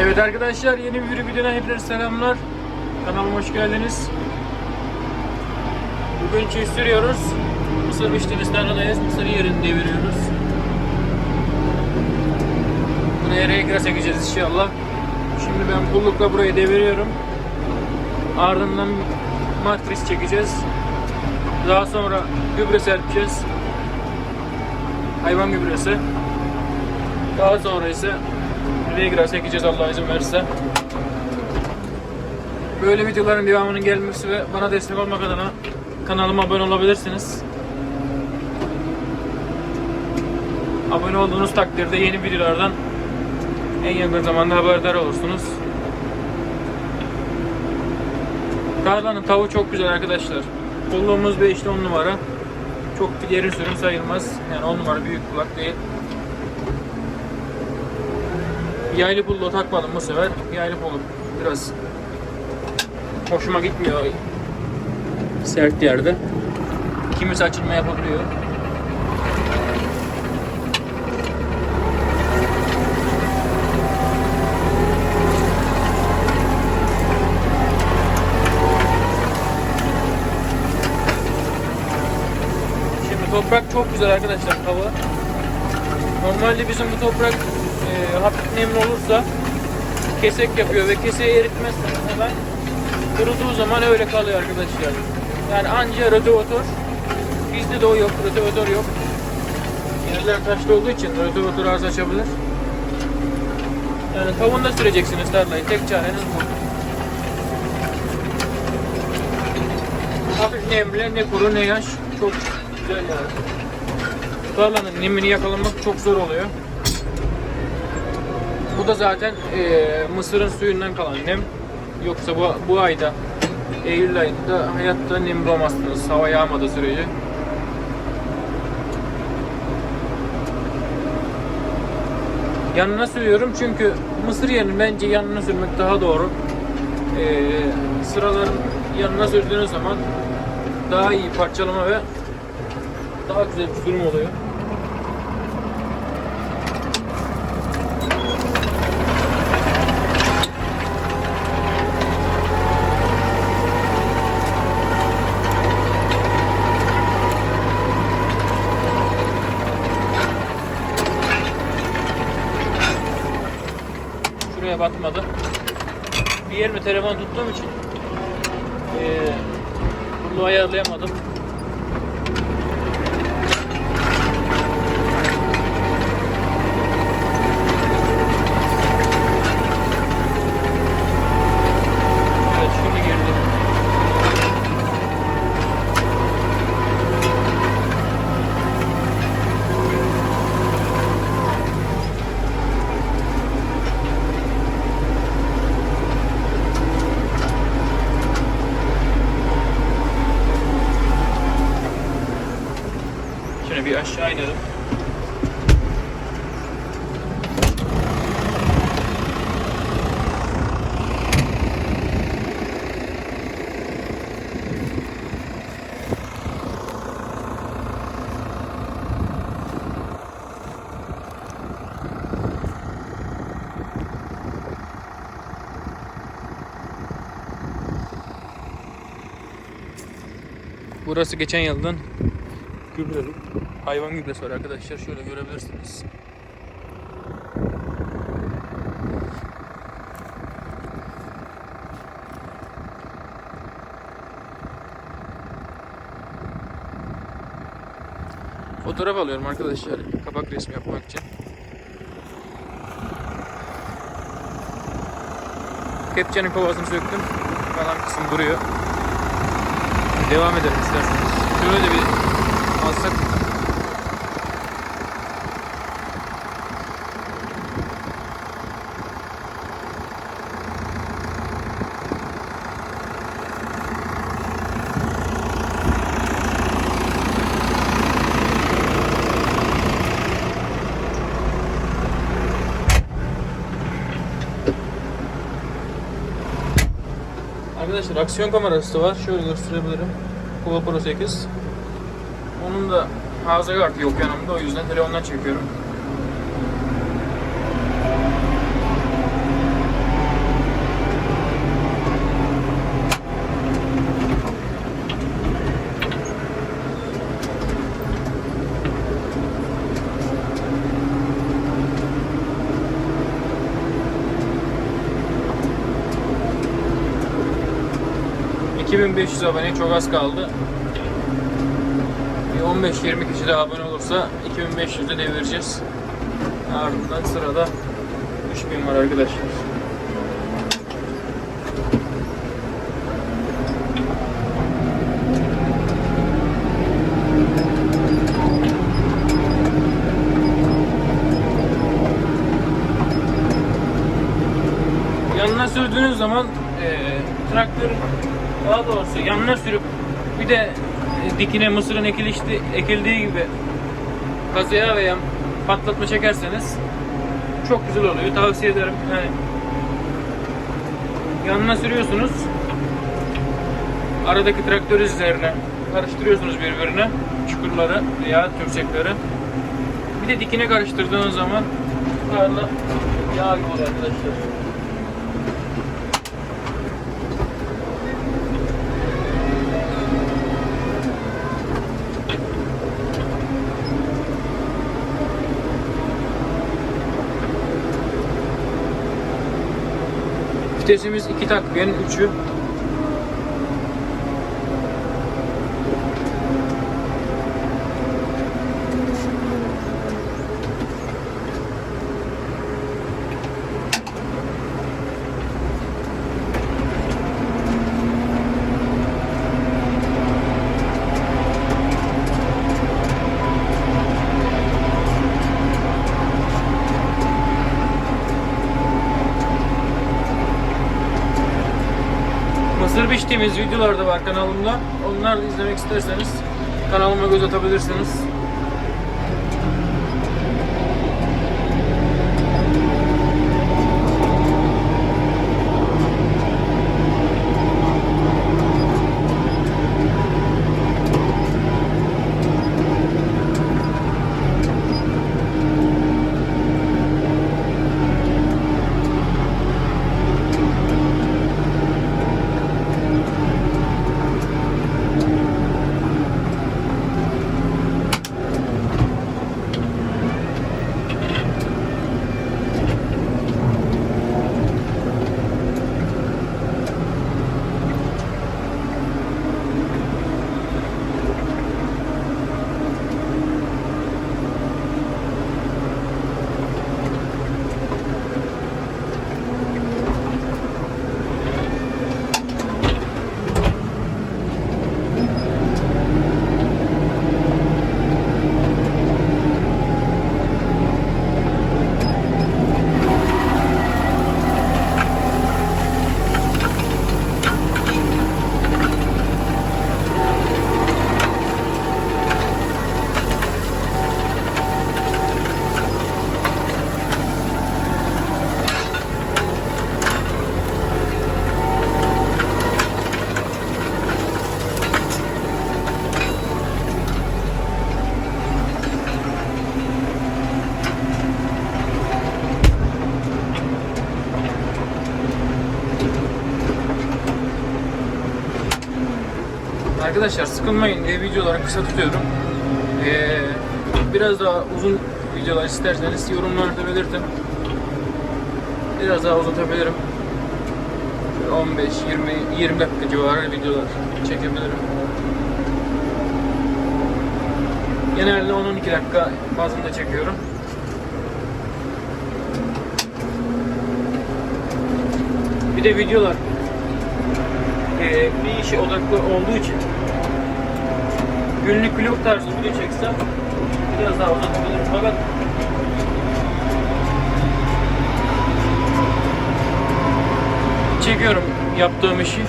Evet arkadaşlar yeni bir videodan hepinize selamlar. Kanalıma hoş geldiniz. Bugün çift sürüyoruz. Mısır biçtiğimiz tarladayız. Mısır yerini deviriyoruz. Buraya reykra çekeceğiz inşallah. Şimdi ben pullukla burayı deviriyorum. Ardından matris çekeceğiz. Daha sonra gübre serpeceğiz. Hayvan gübresi. Daha sonra ise Regra çekeceğiz Allah izin verirse. Böyle videoların devamının gelmesi ve bana destek olmak adına kanalıma abone olabilirsiniz. Abone olduğunuz takdirde yeni videolardan en yakın zamanda haberdar olursunuz. Tarlanın tavuğu çok güzel arkadaşlar. Kulluğumuz 5'te 10 numara. Çok yerin sürüm sayılmaz. Yani 10 numara büyük kulak değil. Yaylı pullo takmadım bu sefer. Yaylı pullo biraz hoşuma gitmiyor sert yerde. Kimisi açılma yapabiliyor. Şimdi toprak çok güzel arkadaşlar hava. Normalde bizim bu toprak e, hafif nemli olursa kesek yapıyor ve keseyi eritmezseniz hemen kuruduğu zaman öyle kalıyor arkadaşlar. Yani anca rötövotör bizde de o yok, rötövotör yok. Yerler taşlı olduğu için rötövotör az açabilir. Yani tavuğunda süreceksiniz tarlayı. Tek çareniz bu. Hafif nemli, ne kuru ne yaş. Çok güzel yani. Tarlanın nemini yakalamak çok zor oluyor. Bu da zaten e, mısırın suyundan kalan nem. Yoksa bu, bu ayda Eylül ayında hayatta nem bulamazsınız hava yağmadığı sürece. Yanına sürüyorum çünkü mısır yerinin bence yanına sürmek daha doğru. E, sıraların yanına sürdüğünüz zaman daha iyi parçalama ve daha güzel bir sürüm oluyor. Batmadı. Bir yerime telefon tuttuğum için eee bunu ayarlayamadım. Evet şimdi girdi. Şöyle bir aşağı inelim. Burası geçen yıldan gübrelik. Hayvan gübresi var arkadaşlar. Şöyle görebilirsiniz. Fotoğraf alıyorum arkadaşlar. Kapak resmi yapmak için. Kepçenin kovasını söktüm. Kalan kısım duruyor. Devam edelim isterseniz. Şöyle bir alsak Arkadaşlar aksiyon kamerası da var. Şöyle gösterebilirim. GoPro 8. Onun da hafıza kartı yok yanımda. O yüzden telefondan çekiyorum. 2500 abone çok az kaldı. Bir 15-20 kişi daha abone olursa 2500'e devireceğiz. Ardından sırada 3000 var arkadaşlar. yanına sürdüğünüz zaman e, traktörün daha doğrusu yanına sürüp bir de e, dikine mısırın ekilişti, ekildiği gibi kazıya veya patlatma çekerseniz çok güzel oluyor. Tavsiye ederim. Yani yanına sürüyorsunuz. Aradaki traktör izlerine karıştırıyorsunuz birbirine çukurları veya tümsekleri. Bir de dikine karıştırdığınız zaman tarla yağ gibi oluyor arkadaşlar. Vitesimiz 2 takviyenin 3'ü. Mısır biçtiğimiz videolar da var kanalımda. Onları da izlemek isterseniz kanalıma göz atabilirsiniz. Arkadaşlar sıkılmayın diye videoları kısa tutuyorum. Ee, biraz daha uzun videolar isterseniz yorumlarda belirtin. Biraz daha uzatabilirim. 15, 20, 20 dakika civarı videolar çekebilirim. Genelde 10-12 dakika bazında çekiyorum. Bir de videolar e, bir işe odaklı olduğu için günlük vlog tarzı video çeksem biraz daha uzatabilirim fakat çekiyorum yaptığım işi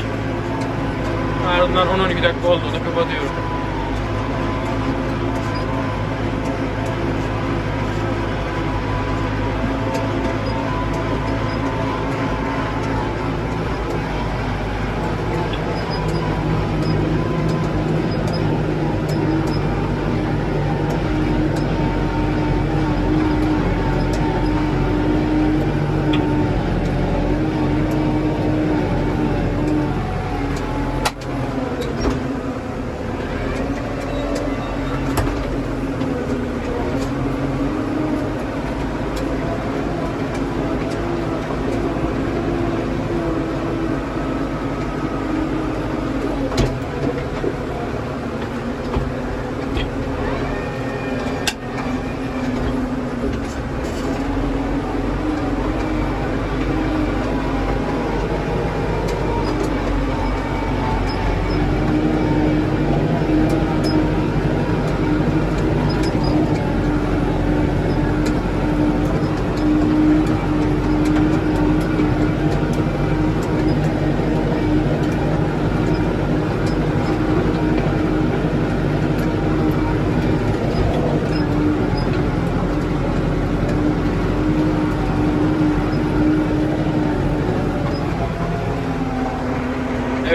ardından 10-12 dakika olduğunda kapatıyorum.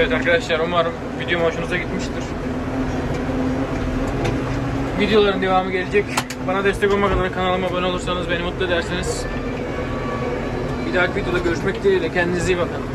Evet arkadaşlar umarım videom hoşunuza gitmiştir. Videoların devamı gelecek. Bana destek olmak adına kanalıma abone olursanız beni mutlu edersiniz. Bir dahaki videoda görüşmek dileğiyle. Kendinize iyi bakın.